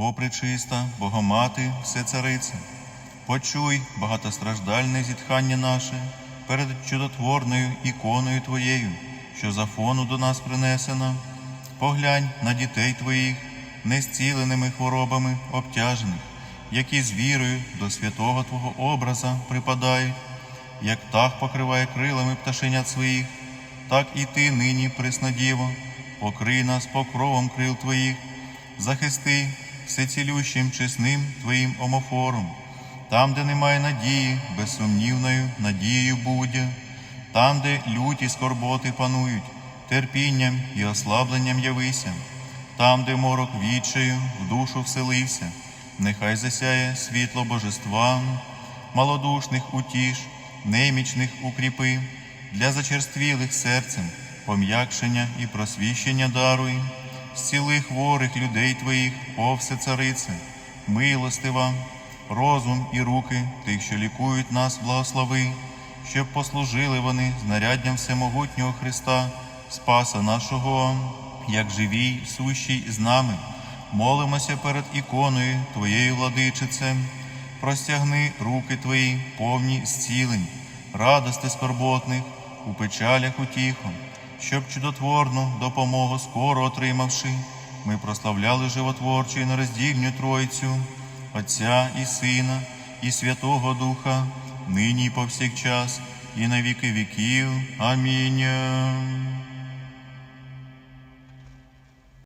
О, пречиста, Богомати, Всецарице, почуй багатостраждальне зітхання наше перед чудотворною іконою Твоєю, що за фону до нас принесена. Поглянь на дітей Твоїх, незціленими хворобами обтяжених, які з вірою до святого Твого образа припадають, як птах покриває крилами пташенят своїх, так і ти нині, пресна Діво, покрий нас покровом крил Твоїх, захисти всецілющим чесним Твоїм омофором, там, де немає надії, безсумнівною надією будя, там, де люті скорботи панують, терпінням і ослабленням явися, там, де морок відчаю в душу вселився, нехай засяє світло божества, малодушних утіш, немічних укріпи, для зачерствілих серцем пом'якшення і просвіщення даруй, зціли хворих людей твоїх, о всецарице, милостива, розум і руки тих, що лікують нас, благослови, щоб послужили вони знаряддям всемогутнього Христа, Спаса нашого, як живій, сущий з нами. Молимося перед іконою Твоєю владичицем, простягни руки Твої, повні зцілень, радости скорботних, у печалях утіху, щоб чудотворну допомогу скоро отримавши, ми прославляли животворчу і нероздільню Тройцю, Отця і Сина, і Святого Духа, нині і повсякчас, і на віки віків. Амінь.